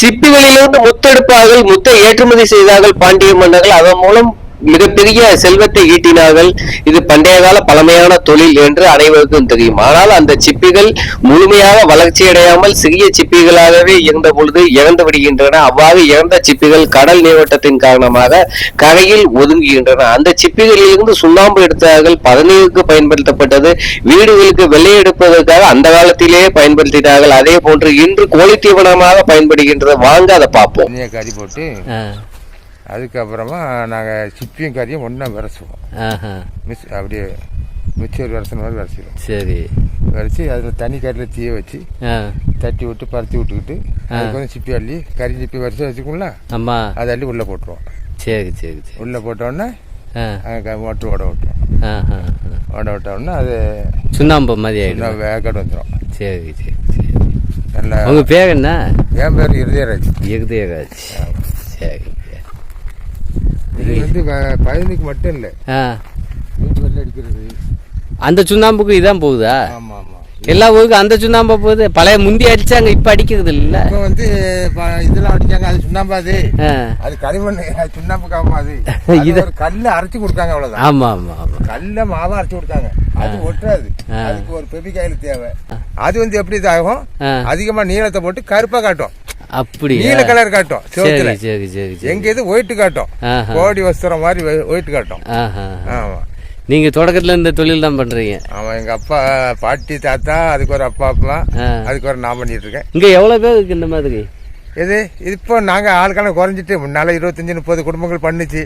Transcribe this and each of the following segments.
சிப்பிகளிலிருந்து முத்தெடுப்பார்கள் முத்தை ஏற்றுமதி செய்தார்கள் பாண்டிய மன்னர்கள். அதன் மூலம் மிகப்பெரிய செல்வத்தை ஈட்டினார்கள். இது பண்டைய கால பழமையான தொழில் என்று அனைவருக்கும் தெரியும். ஆனால் அந்த சிப்பிகள் முழுமையாக வளர்ச்சியடையாமல் சிறிய சிப்பிகளாகவே இருந்த பொழுது இறந்து விடுகின்றன. அவ்வாறு இறந்த சிப்பிகள் கடல் நீரோட்டத்தின் காரணமாக கரையில் ஒதுங்குகின்றன. அந்த சிப்பிகளில் இருந்து சுண்ணாம்பு எடுத்தார்கள் பதநீருக்கு பயன்படுத்தப்பட்டது. வீடுகளுக்கு வெள்ளை எடுப்பதற்காக அந்த காலத்திலேயே பயன்படுத்தினார்கள். அதே போன்று இன்று கோழி தீவனமாக பயன்படுகின்றது. வாங்க அதை பார்ப்போம். கறி போட்டு அதுக்கப்புறமா நாங்கள் சிப்பியும் கறியும் ஒன்றா விரசுவோம். மிஸ் அப்படியே மிச்சர் விரசன மாதிரி விரசிடுவோம். சரி. விரச்சி அதில் தனி கறியில் தீய வச்சு தட்டி விட்டு பருத்தி விட்டுக்கிட்டு அதுக்கு வந்து சிப்பி அள்ளி கறி சிப்பி வரிசை வச்சுக்கோங்களா அம்மா அதை அள்ளி உள்ளே போட்டுருவோம். சரி சரி சரி. உள்ளே போட்டோடனே மோட்டர் ஓட விட்டுரும் ஓட விட்டோடனே அது சுண்ணாம்பு மாதிரி இன்னும் ஆயிடும் வேக்காடு வந்துடும் சரி சரி சரி. நல்லா பேர் என்ன? என் பேர் இருதயராஜ். எகுதேராஜ் சரி இது வந்து பயனுக்கு மட்டும் இல்லை. வீட்டு வெள்ளை அடிக்கிறது அந்த சுண்ணாம்புக்கு இதான் போகுதா? எல்லா ஊருக்கும் அந்த சுண்ணாம்பா போகுது? பழைய முந்தி அடிச்சாங்க இப்ப அடிக்கிறது இல்ல? இப்போ வந்து இதெல்லாம் அடிச்சாங்க அது சுண்ணாம்பாது ஆ. அது களிமண் அது சுண்ணாம்பு காமாது இது- கல்ல அரைச்சு கொடுக்காங்க அவ்வளவுதான். ஆமா ஆமா ஆமா கல்ல மாவா அரைச்சு கொடுக்காங்க. அது ஒட்டுறாது. அதுக்கு ஒரு பெபி கையில் தேவை. அது வந்து எப்படி இதாகும். அதிகமா நீளத்தை போட்டு கருப்பா காட்டும். அப்படியா? நீல கலர் காட்டும் சரி சரி சரி சரி. எங்க இது ஒயிட் காட்டும். கோடி வஸ்திரம் மாதிரி ஒயிட் காட்டும். ஆமா. நீங்க தொடக்கத்துல இந்த தொழில் தான் பண்றீங்க. ஆமா எங்க அப்பா பாட்டி தாத்தா அதுக்கு ஒரு அப்பா அப்பா. அதுக்கு ஒரு நான் பண்ணிட்டு இருக்கேன். இங்க எவ்வளவு பேர் இருக்கு இந்த மாதிரி? இது இப்போ நாங்க ஆட்காலம் குறைஞ்சிட்டு முன்னால இருபத்தஞ்சு முப்பது குடும்பங்கள் பண்ணுச்சு.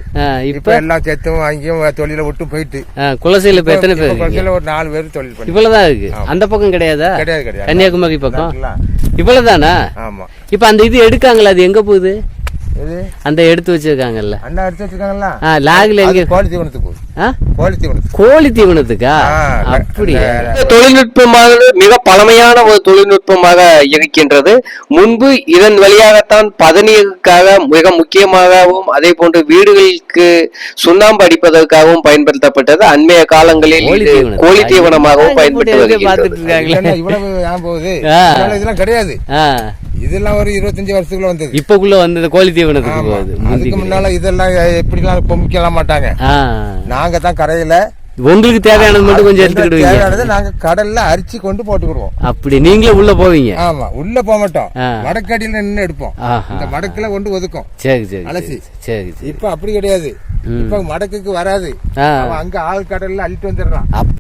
இப்ப எல்லாம் செத்தும் அங்கேயும் தொழில விட்டு போயிட்டு. குலசையில இப்ப எத்தனை பேர் குறைஞ்சது ஒரு நாலு பேர் தொழில் பண்ணி. இவ்வளவுதான் இருக்கு? அந்த பக்கம் கிடையாதா? கிடையாது கிடையாது. கன்னியாகுமரி பக்கம்? இவ்வளவுதானா? ஆமா. இப்ப அந்த இது எடுக்காங்களா அது எங்க போகுது? இது? அந்த எடுத்து வச்சிருக்காங்கல்ல. அண்ணா எடுத்து வச்சிருக்காங்கல்ல? லாகில எங்க அது கோழி தீவனத்துக்கு போகுது ஆ? கோழி தீவனத்துக்கு கோழி தீவனத்துக்கா ஆ, அப்படியா? அந்த- இந்த தொழில்நுட்பமானது மிக பழமையான ஒரு தொழில்நுட்பமாக இருக்கின்றது. முன்பு இதன் வழியாகத்தான் பதநீருக்காக மிக முக்கியமாகவும் அதே போன்று வீடுகளுக்கு சுண்ணாம்பு அடிப்பதற்காகவும் பயன்படுத்தப்பட்டது. அண்மைய காலங்களில் கோழி தீவனமாகவும் இதெல்லாம் கிடையாது. இதெல்லாம் ஒரு இருபத்தஞ்சு வருஷத்துக்குள்ள வந்தது. இப்பக்குள்ள வந்து இந்த கோழி தீவனத்துக்கு. போகுது. அதுக்கு. முன்னால இதெல்லாம் எப்படிலாம் பொமிக்கலாம் மாட்டாங்க. ஆ நாங்க தான் கரையில. உங்களுக்கு தேவையானது மட்டும் கொஞ்சம் எடுத்துக்கிடுவீங்க. தேவையானதை நாங்க கடல்ல அரிச்சு கொண்டு போட்டுக்கிடுவோம். அப்படி நீங்களே உள்ள போவீங்க. ஆமா உள்ள போக மாட்டோம். வடக்கடியில நின்று எடுப்போம். இந்த வடக்குல கொண்டு ஒதுக்கும். சரி சரி அலசி. சரி, இப்ப அப்படி கிடையாது. இப்ப மடக்குக்கு வராது. அங்க ஆள் கடல்ல அள்ளிட்டு வந்துடுறான்.